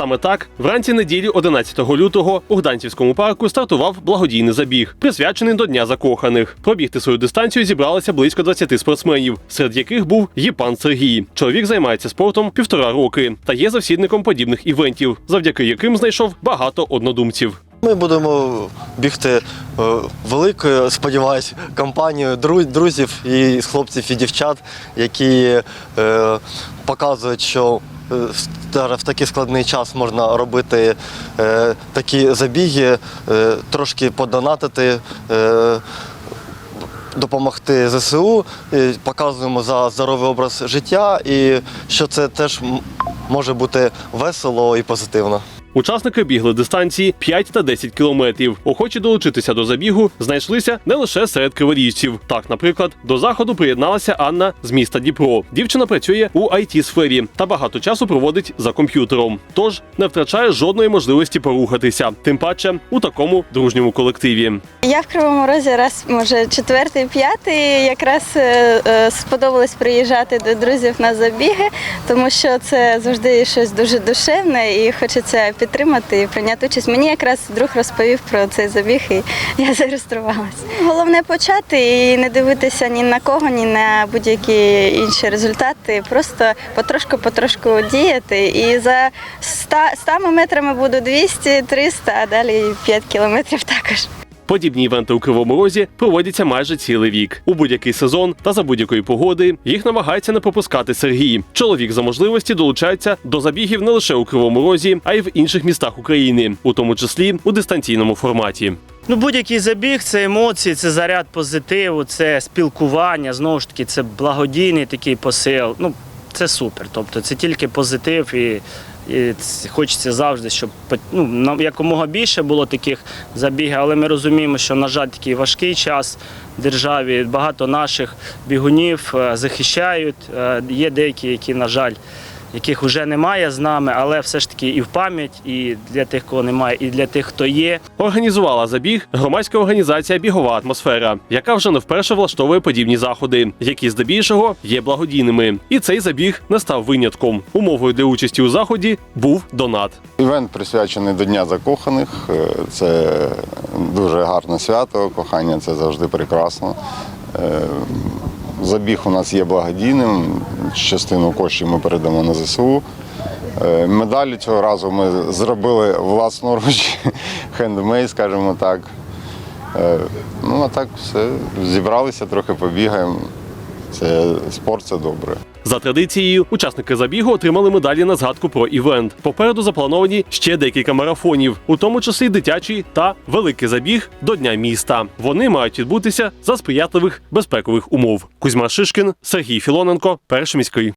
Саме так, вранці неділі 11 лютого у Гданцівському парку стартував благодійний забіг, присвячений до Дня закоханих. Пробігти свою дистанцію зібралося близько 20 спортсменів, серед яких був Єпан Сергій. Чоловік займається спортом півтора роки та є завсідником подібних івентів, завдяки яким знайшов багато однодумців. Ми будемо бігти е, великою, сподіваюсь, компанією друзів і хлопців і дівчат, які е, показують, що е, в такий складний час можна робити такі забіги, трошки подонатити. Допомогти ЗСУ, показуємо за здоровий образ життя, і що це теж може бути весело і позитивно. Учасники бігли дистанції 5 та 10 кілометрів. Охочі долучитися до забігу знайшлися не лише серед криворіжців. Так, наприклад, до заходу приєдналася Анна з міста Дніпро. Дівчина працює у it сфері та багато часу проводить за комп'ютером. Тож не втрачає жодної можливості порухатися, тим паче у такому дружньому колективі. Я в Кривому Розі раз, може, четвертий, п'ятий. Якраз е, е, сподобалось приїжджати до друзів на забіги, тому що це завжди щось дуже душевне і хочеться підтримати і прийняти участь. Мені якраз друг розповів про цей забіг, і я зареєструвалася. Головне почати і не дивитися ні на кого, ні на будь-які інші результати. Просто потрошку-потрошку діяти. І за 100, 100 метрами буду 200, 300, а далі 5 кілометрів також. Подібні івенти у Кривому Розі проводяться майже цілий рік. У будь-який сезон та за будь-якої погоди їх намагається не пропускати Сергій. Чоловік за можливості долучається до забігів не лише у Кривому Розі, а й в інших містах України, у тому числі у дистанційному форматі. Ну, будь-який забіг це емоції, це заряд позитиву, це спілкування. Знову ж таки, це благодійний такий посил. Ну, це супер. Тобто це тільки позитив і. І хочеться завжди, щоб ну, якомога більше було таких забігів, але ми розуміємо, що, на жаль, такий важкий час в державі. Багато наших бігунів е, захищають. Е, Є деякі, які, на жаль, яких вже немає з нами, але все ж таки і в пам'ять, і для тих, кого немає, і для тих, хто є. Організувала забіг громадська організація Бігова атмосфера, яка вже не вперше влаштовує подібні заходи, які здебільшого є благодійними. І цей забіг не став винятком. Умовою для участі у заході був донат. Івент присвячений до Дня закоханих. Е, Це дуже гарне свято. Кохання це завжди прекрасно. Забіг у нас є благодійним. Частину коштів ми передамо на ЗСУ. Е, Медалі цього разу ми зробили власноруч, хендмейд, скажімо так. Е, Ну а так все. Зібралися, трохи побігаємо. Це спорт це добре. За традицією, учасники забігу отримали медалі на згадку про івент. Попереду заплановані ще декілька марафонів, у тому числі дитячий та великий забіг до Дня міста. Вони мають відбутися за сприятливих безпекових умов. Кузьма Шишкін, Сергій Філоненко, перший міський.